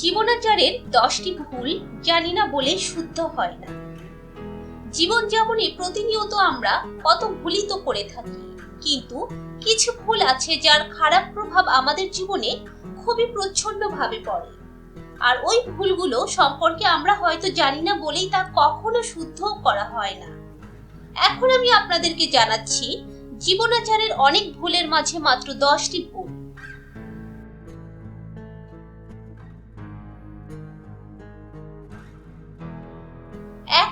জীবনাচারের দশটি ভুল জানি না বলে শুদ্ধ হয় না। জীবনযাপনে প্রতিনিয়ত আমরা কত ভুলই তো করে থাকি, কিন্তু কিছু ভুল আছে যার খারাপ প্রভাব আমাদের জীবনে খুবই প্রচ্ছন্নভাবে পড়ে। আর ওই ভুলগুলো সম্পর্কে আমরা হয়তো জানি না বলেই তা কখনো শুদ্ধ করা হয় না। এখন আমি আপনাদেরকে জানাচ্ছি, জীবনাচারের অনেক ভুলের মাঝে মাত্র দশটি ভুল।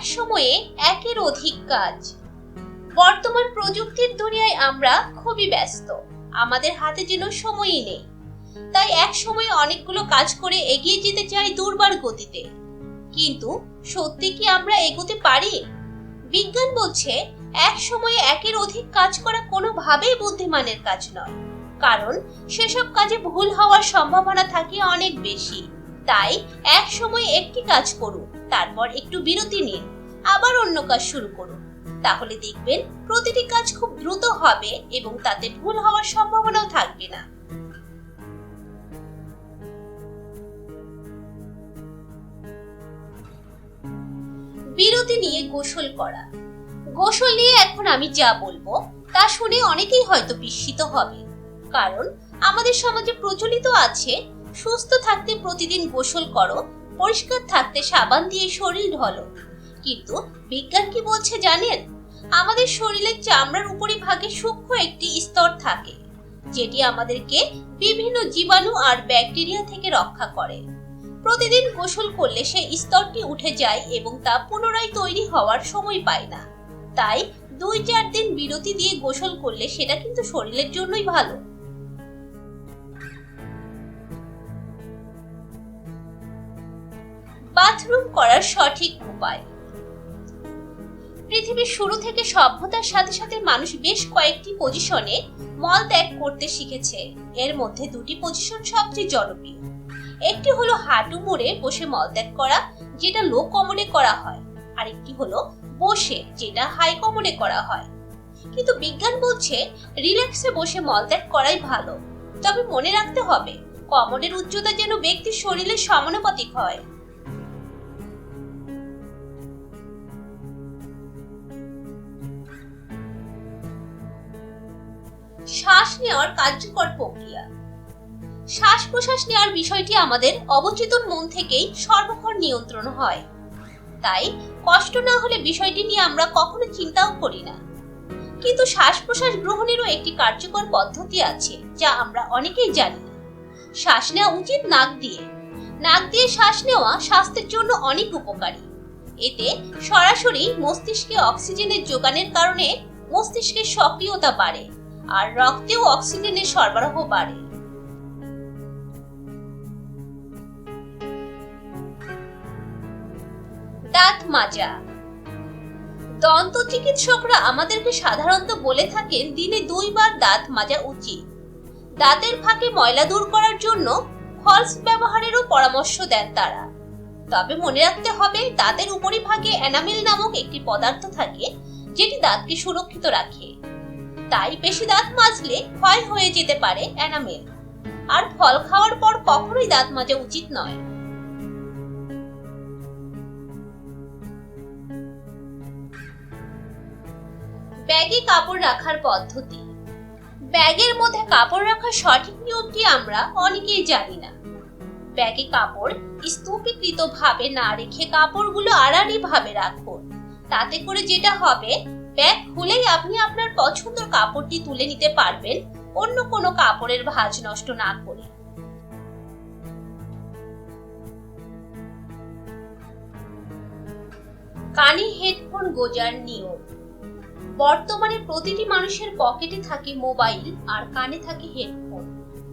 সময়ে একের অধিক কাজ। বর্তমান প্রযুক্তির দুনিয়ায় আমরা খুবই ব্যস্ত। আমাদের হাতে যেন সময়ই নেই। তাই এক সময়ে অনেকগুলো কাজ করে এগিয়ে যেতে চাই দুর্বার গতিতে। কিন্তু সত্যি কি আমরা এগোতে পারি? বিজ্ঞান বলছে এক সময়ে একের অধিক কাজ করা কোনোভাবেই বুদ্ধিমানের কাজ নয়। কারণ সেসব কাজে ভুল হওয়ার সম্ভাবনা থাকে অনেক বেশি। তাই এক সময় একটি কাজ করুন, তারপর একটু বিরতি নিন। আবার অন্য কাজ শুরু করুন। তাহলে দেখবেন প্রতিটি কাজ খুব দ্রুত হবে এবং তাতে ভুল হওয়ার সম্ভাবনাও থাকবে না। বিরতি নিয়ে গোসল করা। গোসল নিয়ে এখন আমি যা বলব তা শুনে অনেকেই হয়তো বিস্মিত হবে। কারণ আমাদের সমাজে প্রচলিত আছে, সুস্থ থাকতে প্রতিদিন গোসল করো, পরিষ্কার থাকতে সাবান দিয়ে শরীর ঢলো কিন্তু বিজ্ঞান কি বলছে জানেন? আমাদের শরীরের চামড়ার উপরিভাগে সূক্ষ্ম একটি স্তর থাকে, যেটি আমাদেরকে বিভিন্ন জীবাণু আর ব্যাকটেরিয়া থেকে রক্ষা করে। প্রতিদিন গোসল করলে সেই স্তরটি উঠে যায় এবং তা পুনরায় তৈরি হওয়ার সময় পায় না। তাই দুই চার দিন বিরতি দিয়ে গোসল করলে সেটা কিন্তু শরীরের জন্যই ভালো। বাথরুম করার সঠিক উপায়। পৃথিবীর শুরু থেকে সভ্যতার সাথে সাথে মানুষ বেশ কয়েকটি পজিশনে মল ত্যাগ করতে শিখেছে। এর মধ্যে দুটি পজিশন সবচেয়ে জনপ্রিয়। একটি হলো হাঁটু মুড়ে বসে মলত্যাগ করা, যেটা লো কমনে করা হয়। আর একটি হলো বসে, যেটা হাই কমনে করা হয়। কিন্তু বিজ্ঞান বলছে রিল্যাক্সে বসে মলত্যাগ করাই ভালো। তবে মনে রাখতে হবে, কমনের উচ্চতা যেন ব্যক্তির শরীরের সমানুপাতিক হয়। নেওয়ার কার্যকর প্রক্রিয়া। শ্বাস প্রশ্বাস নেওয়ার বিষয়টি আমাদের অবচেতন মন থেকেই সর্বক্ষণ নিয়ন্ত্রণ হয়। তাই কষ্ট না হলে বিষয়টি নিয়ে আমরা কখনো চিন্তাও করি না। কিন্তু শ্বাস প্রশ্বাস গ্রহণেরও একটি কার্যকর পদ্ধতি আছে, যা আমরা অনেকেই জানি শ্বাস নেওয়া উচিত নাক দিয়ে। নাক দিয়ে শ্বাস নেওয়া স্বাস্থ্যের জন্য অনেক উপকারী। এতে সরাসরি মস্তিষ্কে অক্সিজেনের যোগানের কারণে মস্তিষ্কের সক্রিয়তা বাড়ে। আর রক্তেও অক্সিজেনের সরবরাহ বাড়ে। দাঁত মাজা। দন্ত চিকিৎসকরা আমাদেরকে সাধারণত বলে থাকেন, দিনে দুইবার দাঁত মাজা উচিত। দাঁতের ফাঁকে ময়লা দূর করার জন্য ফলস ব্যবহারেরও পরামর্শ দেন তারা। তবে মনে রাখতে হবে, দাঁতের উপরিভাগে এনামেল নামক একটি পদার্থ থাকে, যেটি দাঁতকে সুরক্ষিত রাখে। তাই বেশি দাঁত মাজলে ক্ষয় হয়ে যেতে পারে এনামেল আর ফল খাওয়ার পর কখনোই দাঁত মাজা উচিত নয়। ব্যাগে কাপড় রাখার পদ্ধতি। ব্যাগের মধ্যে কাপড় রাখার সঠিক নিয়মটি আমরা অনেকেই জানি না। ব্যাগে কাপড় স্তূপীকৃত ভাবে না রেখে কাপড়গুলো আড়াআড়ি ভাবে রাখুন। তাতে করে যেটা হবে ব্যাগ খুলেই আপনি আপনার পছন্দের কাপড়টি তুলে নিতে পারবেন। অন্য কোনো কাপড়ের ভাঁজ নষ্ট না করে। কানে হেডফোন গোজার নিয়ম। বর্তমানে প্রতিটি মানুষের পকেটে থাকে মোবাইল আর কানে থাকে হেডফোন।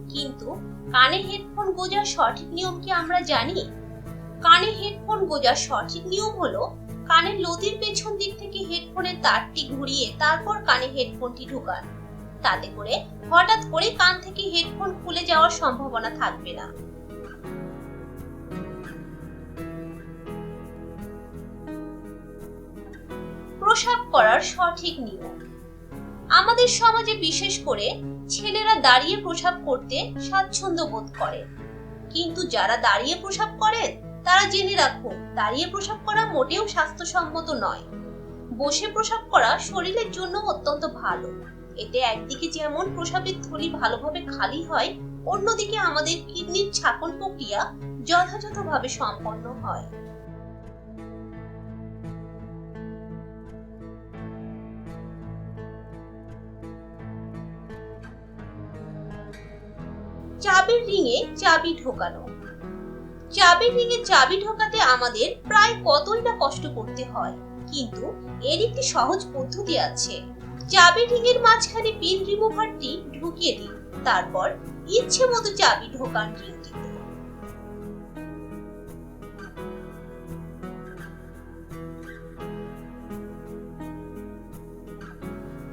কিন্তু কানে হেডফোন গোজার সঠিক নিয়ম কি আমরা জানি? কানে হেডফোন গোজার সঠিক নিয়ম হলো কানের লতির পেছন তারটি ঘুরিয়ে তারপর কানে হেডফোনটি ঢোকান। তাতে করে হঠাৎ করে কান থেকে হেডফোন খুলে যাওয়ার সম্ভাবনা থাকবে না। প্রসাব করার সঠিক নিয়ম। আমাদের সমাজে বিশেষ করে ছেলেরা দাঁড়িয়ে প্রসাব করতে স্বাচ্ছন্দ্য বোধ করে। কিন্তু যারা দাঁড়িয়ে প্রসাব করেন, তারা জেনে রাখুন, দাঁড়িয়ে প্রসাব করা মোটেও স্বাস্থ্যসম্মত নয়। বসে প্রসাব করা শরীরের জন্য অত্যন্ত ভালো। এতে একদিকে যেমন প্রসাবের থলি ভালোভাবে খালি হয়, অন্যদিকে আমাদের কিডনির ছাকন প্রক্রিয়া যথাযথভাবে সম্পন্ন হয়। চাবির রিংয়ে চাবি ঢোকানো। চাবির রিংয়ে চাবি ঢোকাতে আমাদের প্রায় কতই না কষ্ট করতে হয়? কিন্তু এর একটি সহজ পদ্ধতি আছে। চাবি রিংয়ের মাঝখানে পিন রিমুভারটি ঢুকিয়ে দিন, তারপর ইচ্ছে মতো চাবি ঢোকান রিংটিতে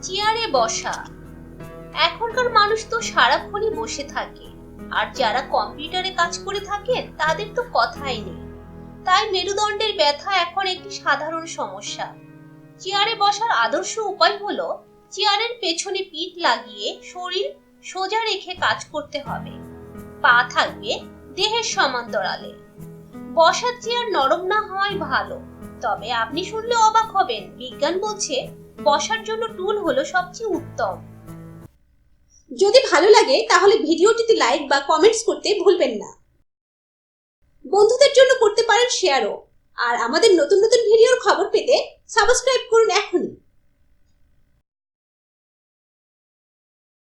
চেয়ারে বসা। এখনকার মানুষ তো সারাক্ষণই বসে থাকে, আর যারা কম্পিউটারে কাজ করে থাকেন তাদের তো কথাই নেই। তাই মেরুদণ্ডের ব্যথা একটি সাধারণ সমস্যা। চেয়ারে বসার আদর্শ উপায় হলো, চেয়ারের পেছনে পিঠ লাগিয়ে শরীর সোজা রেখে কাজ করতে হবে। পা থাকবে দেহের সমান্তরালে। বসার চেয়ার নরম না হওয়াই ভালো। তবে আপনি শুনলে অবাক হবেন, বিজ্ঞান বলছে বসার জন্য টুল হলো সবচেয়ে উত্তম। যদি ভালো লাগে, তাহলে ভিডিওটিতে লাইক বা কমেন্টস করতে ভুলবেন না। বন্ধুদের জন্য করতে পারেন শেয়ারও। আর আমাদের নতুন নতুন ভিডিওর খবর পেতে সাবস্ক্রাইব করুন এখনই।